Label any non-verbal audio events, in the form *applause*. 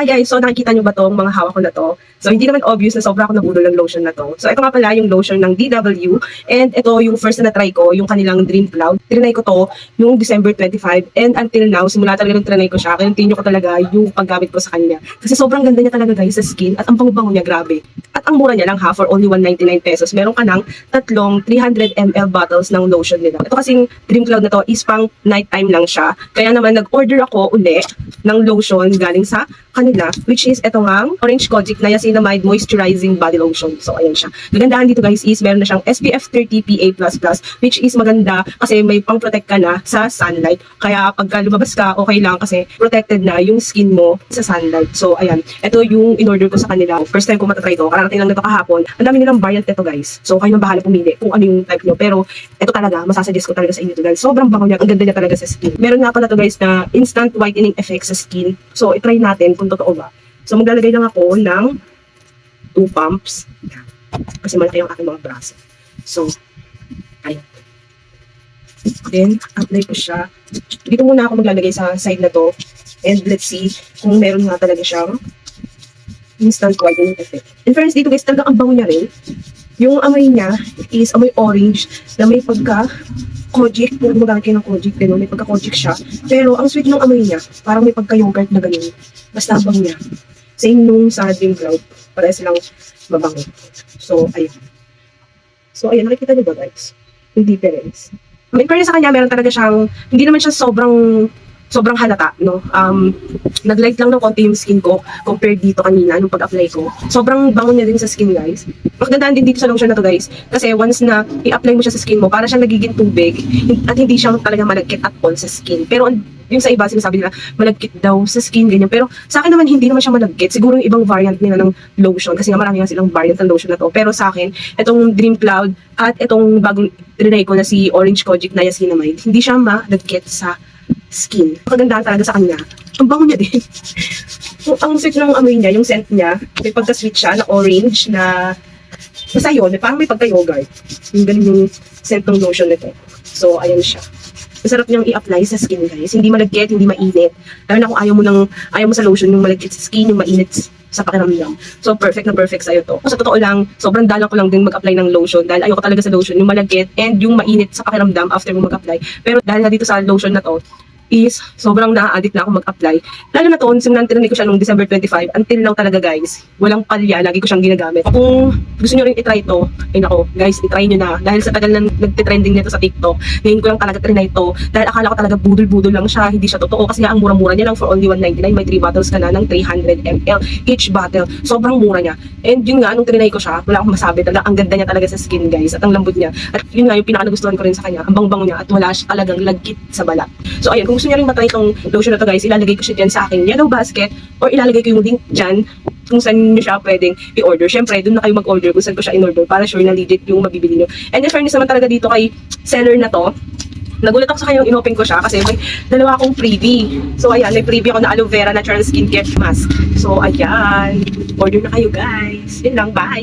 Hi guys, so nakikita nyo ba tong mga hawak ko na to? So hindi naman obvious na sobra ako nabudol ng lotion na to. So ito nga pala yung lotion ng DW and ito yung first na na-try ko, yung kanilang Dream Cloud. Trinay ko to yung December 25 and until now, simula talaga nung trinay ko siya, continue ko talaga yung paggamit ko sa kanya. Kasi sobrang ganda niya talaga guys sa skin at ang bango-bango niya, grabe. At ang mura niya lang ha, for only 199 pesos. Meron ka ng tatlong 300 ml bottles ng lotion nila. Ito kasing Dream Cloud na to is pang nighttime lang siya. Kaya naman nag-order ako uli ng lotion galing sa kanila, which is ito nga, Orange Kojic Niacinamide Moisturizing Body Lotion. So, ayan siya. Gagandahan dito guys is meron na siyang SPF 30 PA++, which is maganda kasi may pang-protect ka na sa sunlight. Kaya pagka lumabas ka, okay lang kasi protected na yung skin mo sa sunlight. So, ayan. Ito yung in-order ko sa kanila. First time ko matatry ito. Kararating lang nito kahapon. Ang dami nilang variant nito guys. So, kayo na bahala pumili kung ano yung type nyo. Pero, ito talaga, masasuggest ko talaga sa inyo to guys. Sobrang bango niya. Ang ganda niya talaga sa skin. Meron nga pala to guys na instant whitening effect sa skin. So, itry natin kung totoo ba. So, maglalagay lang ako ng two pumps. Yan. Kasi malaki yung aking mga braso. So, ayun. Then, apply ko siya. Dito muna ako maglalagay sa side na to. And let's see kung meron nga talaga siyang instant whitening effect. In fairness dito guys, talagang ang bango niya rin. Yung amoy niya is amoy orange na may pagka kojic, kung gumagamit kayo ng kojic, pero may pagka kojic siya. Pero ang sweet ng amoy niya, parang may pagka yogurt na ganun. Basta ang niya. Same nung sa Dream Cloud, para silang mabango. So, ayun. So, ayun, nakikita niyo ba guys? Yung difference. In fairness sa kanya, meron talaga siyang, hindi naman siya sobrang sobrang halata, no? Um, nag-light lang ng konti yung skin ko compared dito kanina nung pag-apply ko. Sobrang bango niya din sa skin, guys. Magandaan din dito sa lotion na to, guys. Kasi once na i-apply mo siya sa skin mo, para siyang nagiging tubig at hindi siya talaga malagkit at all sa skin. Pero yung sa iba, sinasabi nila, malagkit daw sa skin, ganyan. Pero sa akin naman, hindi naman siya malagkit. Siguro yung ibang variant nila ng lotion, kasi nga marami nga silang variant ng lotion na to. Pero sa akin, itong Dream Cloud at itong bagong trinay ko na si Orange Kojic Niacinamide, hindi siya malagkit sa skin. Kagandahan talaga sa kanya. Ang bango niya din. *laughs* Ang sweet ng amoy niya, yung scent niya, may pagka-sweet siya na orange na basta yun, parang may pagka-yogurt. Yung ganun yung scent ng lotion nito. So, ayan siya. Masarap niyang i-apply sa skin, guys. Hindi malagkit, hindi mainit. Lalo na kung ayaw mo, ng, ayaw mo sa lotion yung malagkit sa skin, yung mainit sa pakiramdam. So, perfect na perfect sa'yo to. Sa totoo lang, sobrang dalang ko lang din mag-apply ng lotion dahil ayoko talaga sa lotion, yung malagkit and yung mainit sa pakiramdam after mo mag-apply. Pero dahil na dito sa lotion na to, is sobrang na-addict na ako mag-apply. Lalo na to, simulan tinanay ko siya noong December 25. Until now talaga guys, walang palya, lagi ko siyang ginagamit. Kung gusto nyo rin itry ito, ay nako, guys, itry nyo na. Dahil sa tagal na nagtitrending nito sa TikTok, ngayon ko lang talaga trinay ito. Dahil akala ko talaga budol-budol lang siya, hindi siya totoo. Kasi ang mura-mura niya lang for only 199, may 3 bottles ka na ng 300 ml each bottle. Sobrang mura niya. And yun nga, nung trinay ko siya, wala akong masabi. Talaga, ang ganda niya talaga sa skin guys, at ang lambot niya. At yun nga, yung pinaka nagustuhan ko rin sa kanya, ang bang-bango niya, at wala siya talagang lagkit sa balat. So ayun, kung gusto niyo rin matry itong lotion na to guys, ilalagay ko siya dyan sa aking yellow basket or ilalagay ko yung link dyan kung saan nyo siya pwedeng i-order. Siyempre, doon na kayo mag-order kung saan ko siya in-order para sure na legit yung mabibili nyo. And in fairness naman talaga dito kay seller na to, Nagulat ako sa kanya nung inopen ko siya kasi may dalawa akong freebie. So ayan, may freebie ako na aloe vera natural skincare mask. So ayan, order na kayo guys. Yun lang, bye!